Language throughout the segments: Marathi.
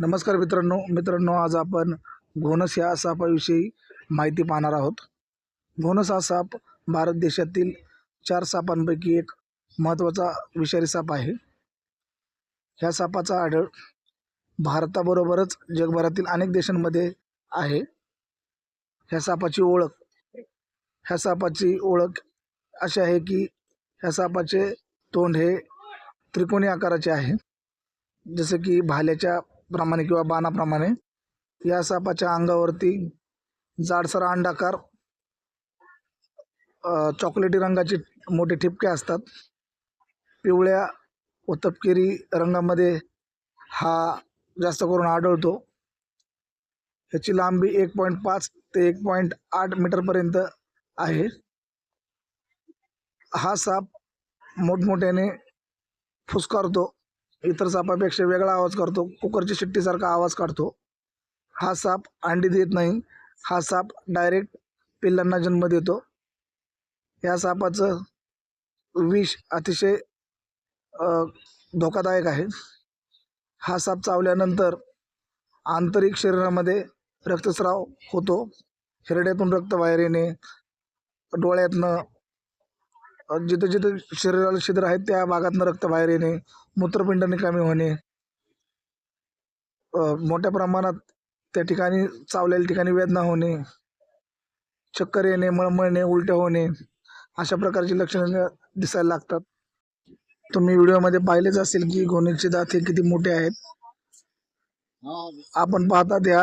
नमस्कार मित्रांनो मित्रांनो आज आपण घोणस या सापाविषयी माहिती पाहणार आहोत. घोणस हा साप भारत देशातील चार सापांपैकी एक महत्त्वाचा विषारी साप आहे. ह्या सापाचा आढळ भारताबरोबरच जगभरातील अनेक देशांमध्ये आहे. ह्या सापाची ओळख ह्या सापाची ओळख अशी आहे की ह्या सापाचे तोंड हे त्रिकोणी आकाराचे आहे. जसं की भाल्याच्या प्रमाणे किंवा बाणाप्रमाणे या सापाच्या अंगावरती जाडसर अंडाकार चॉकलेटी रंगाचे मोठे ठिपके असतात. पिवळ्या व तपकिरी रंगामध्ये हा जास्त करून आढळतो. ह्याची लांबी एक पॉईंट पाच ते एक पॉईंट आठ मीटरपर्यंत आहे. हा साप मोठमोठ्याने फुसकारतो. इतर सापापेक्षा वेगळा आवाज करतो. कुकरची शिट्टीसारखा आवाज काढतो. हा साप अंडी देत नाही. हा साप डायरेक्ट पिल्लांना जन्म देतो. या सापाचं विष अतिशय धोकादायक आहे. हा साप चावल्यानंतर आंतरिक शरीरामध्ये रक्तस्राव होतो. हिरड्यातून रक्त बाहेर येणे डोळ्यातनं जिथं जिथं शरीराला छिद्र आहेत त्या भागातनं रक्त बाहेर येणे मूत्रपिंड निकामी होणे. मोठ्या प्रमाणात त्या ठिकाणी चावलेल्या ठिकाणी वेदना होणे चक्कर येणे मळमळणे उलट्या होणे अशा प्रकारची लक्षणे दिसायला लागतात. तुम्ही व्हिडिओमध्ये पाहिलेच असेल की गोणीचे दात हे किती मोठे आहेत. आपण पाहतात ह्या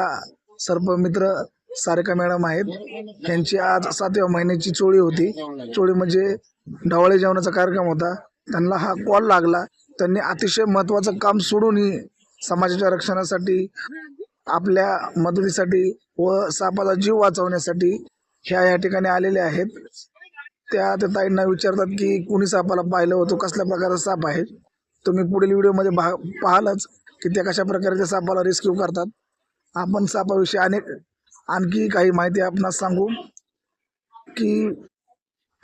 सर्पमित्र सारिका मॅडम आहेत. त्यांची आज सातव्या महिन्याची चोळी होती. चोळी म्हणजे ढवळे जेवणाचा कार्यक्रम होता. त्यांना हा कॉल लागला. त्यांनी अतिशय महत्त्वाचं काम सोडूनही समाजाच्या रक्षणासाठी आपल्या मदतीसाठी व सापाचा जीव वाचवण्यासाठी ह्या या ठिकाणी आलेल्या आहेत. त्या त्या ताईंना विचारतात की कुणी सापाला पाहिलं होतं? कसल्या प्रकारचा साप आहे? तुम्ही पुढील व्हिडिओमध्ये भा पाहालच की त्या कशा प्रकारे त्या सापाला रेस्क्यू करतात. आपण सापाविषयी अनेक आणखी काही माहिती आपणास सांगू की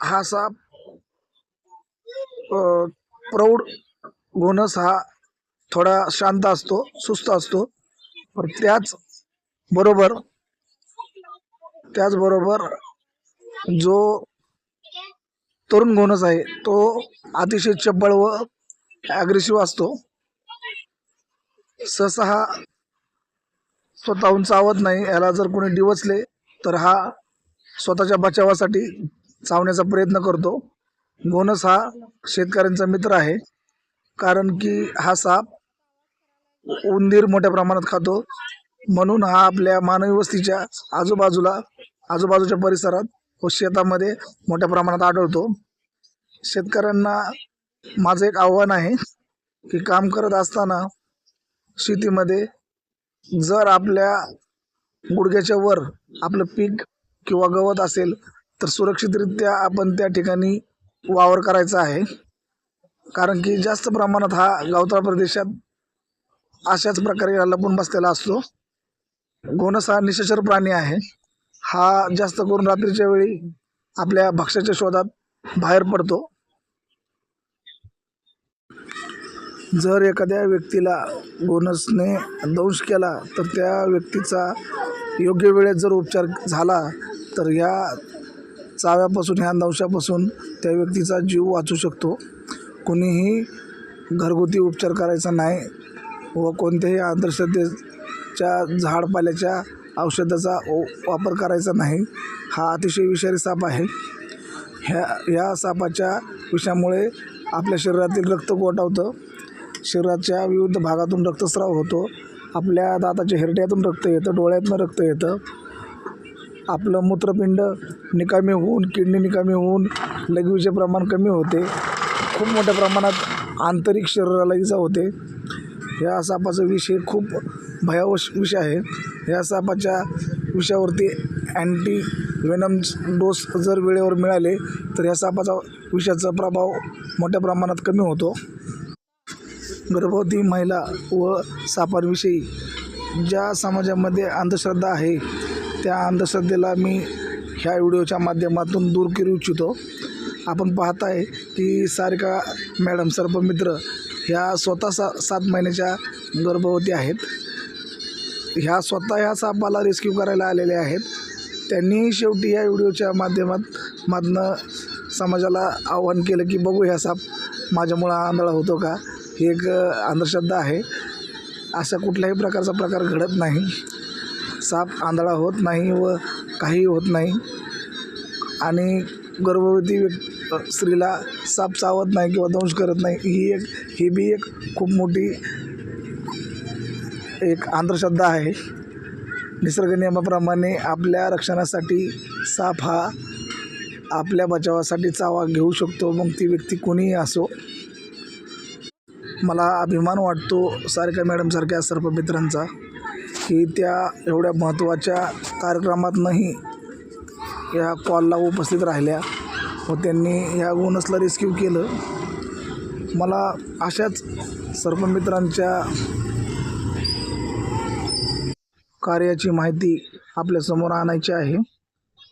हा साप प्रौढ गोनस हा थोडा शांत असतो सुस्त असतो. पण त्याच बरोबर त्याचबरोबर जो तरुण गोनस आहे तो अतिशय चपळ व ॲग्रेसिव्ह असतो. सहसा हा स्वतःहून चावत नाही याला जर कोणी डिवचले तर हा स्वतःच्या बचावासाठी चावण्याचा प्रयत्न करतो. बोनस हा शेतकऱ्यांचा मित्र आहे. कारण की हा साप उंदीर मोठ्या प्रमाणात खातो. म्हणून हा आपल्या मानवी वस्तीच्या आजूबाजूला आजूबाजूच्या परिसरात व शेतामध्ये मोठ्या प्रमाणात आढळतो. शेतकऱ्यांना माझं एक आव्हान आहे की काम करत असताना शेतीमध्ये जर आपल्या गुडघ्याच्या वर आपलं पीक किंवा गवत असेल तर सुरक्षितरित्या आपण त्या ठिकाणी वावर करायचा आहे. कारण की जास्त प्रमाणात हा गावताळ प्रदेशात अशाच प्रकारे लपून बसलेला असतो. गोनस हा निशाचर प्राणी आहे. हा जास्त करून रात्रीच्या वेळी आपल्या भक्ष्याच्या शोधात बाहेर पडतो. जर एखाद्या व्यक्तीला गोनसने दंश केला तर त्या व्यक्तीचा योग्य वेळेत जर उपचार झाला तर या चाव्यापासून ह्या दंशापासून त्या व्यक्तीचा जीव वाचू शकतो. कोणीही घरगुती उपचार करायचा नाही व कोणत्याही अंधश्रद्धेच्या झाडपाल्याच्या औषधाचा ओ- वापर करायचा नाही हा अतिशय विषारी साप आहे. ह्या ह्या सापाच्या विषामुळे आपल्या शरीरातील रक्त गोठावतं. शरीराच्या विविध भागातून रक्तस्राव होतो. आपल्या दाताच्या हिरड्यातून रक्त येतं डोळ्यातून रक्त येतं. आपलं मूत्रपिंड निकामी होऊन किडनी निकामी होऊन लघवीचे प्रमाण कमी होते. खूप मोठ्या प्रमाणात आंतरिक शरीराला इजा होते. या सापाचं विष हे खूप भयावह विष आहे. या सापाच्या विषावरती अँटी वेनम डोस जर वेळेवर मिळाले तर या सापाचा विषाचा प्रभाव मोठ्या प्रमाणात कमी होतो. गर्भवती महिला व सापांविषयी ज्या समाजामध्ये अंधश्रद्धा आहे त्या अंधश्रद्धेला मी ह्या व्हिडिओच्या माध्यमातून दूर करू इच्छितो. आपण पाहताय की सारिका मॅडम सर्पमित्र ह्या स्वतः सा सात महिन्याच्या गर्भवती आहेत. ह्या स्वतः ह्या सापाला रेस्क्यू करायला आलेल्या आहेत. त्यांनी शेवटी या व्हिडिओच्या माध्यमात मधनं समाजाला आव्हान केलं की बघू ह्या साप माझ्यामुळं आंधळा होतो का? ही एक अंधश्रद्धा आहे. असा कुठल्याही प्रकारचा प्रकार घडत नाही. साप आंधळा होत नाही व काही होत नाही. आणि गर्भवती व्यक् स्त्रीला साप चावत नाही किंवा दंश करत नाही ही एक ही बी एक खूप मोठी एक अंधश्रद्धा आहे. निसर्ग नियमाप्रमाणे आपल्या रक्षणासाठी साप हा आपल्या बचावासाठी चावा घेऊ शकतो मग ती व्यक्ती कोणीही असो. मला अभिमान वाटतो सारिका मॅडमसारख्या सर्प मित्रांचा. की त्या एवढ्या महत्त्वाच्या कार्यक्रमातनंही या कॉलला उपस्थित राहिल्या व त्यांनी ह्या गोनसला रेस्क्यू केलं. मला अशाच सर्पमित्रांच्या कार्याची माहिती आपल्यासमोर आणायची आहे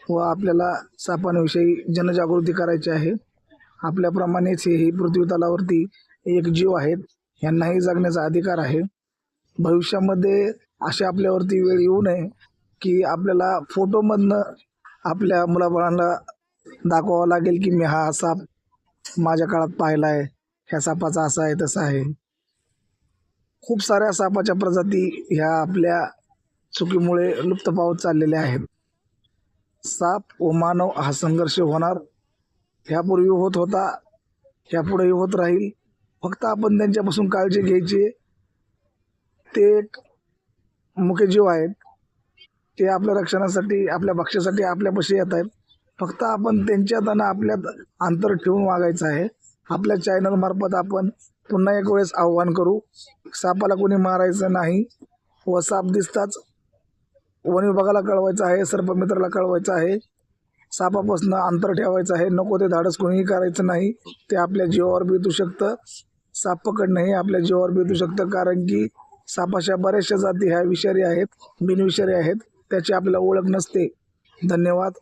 व आपल्याला सापांविषयी जनजागृती करायची आहे. आपल्याप्रमाणेच हे ही पृथ्वी तलावरती एक जीव आहेत यांनाही जगण्याचा अधिकार आहे. भविष्यामध्ये अशी आपल्यावरती वेळ येऊ नये की आपल्याला फोटोमधनं आपल्या मुलाबाळांना दाखवावं लागेल की मी हा साप माझ्या काळात पाहिला आहे. ह्या सापाचा असा आहे तसा आहे. खूप साऱ्या सापाच्या प्रजाती ह्या आपल्या चुकीमुळे लुप्त पावत चाललेल्या आहेत. साप व मानव हा संघर्ष होणार. ह्यापूर्वी होत होता ह्यापुढेही होत राहील. फक्त आपण त्यांच्यापासून काळजी घ्यायची ते एक मुख्य जीव आहेत ते आपल्या रक्षणासाठी आपल्या भक्ष्यासाठी आपल्यापाशी येत आहेत. फक्त आपण त्यांच्यात आणि आपल्यात अंतर ठेवून वागायचं आहे. आपल्या चॅनलमार्फत आपण पुन्हा एक वेळेस आव्हान करू. सापाला कोणी मारायचं नाही व साप दिसताच वन विभागाला कळवायचं आहे सर्पमित्राला कळवायचं आहे. सापापासून अंतर ठेवायचं आहे. नको ते धाडस कोणीही करायचं नाही. ते आपल्या जीवावर बेतू शकतं. साप पकडणं हे आपल्या जीवावर बेतू शकतं. कारण की सापाशा बऱ्याचशा जाती ह्या विषारी आहेत बिनविषारी आहेत त्याची आपल्याला ओळख नसते. धन्यवाद.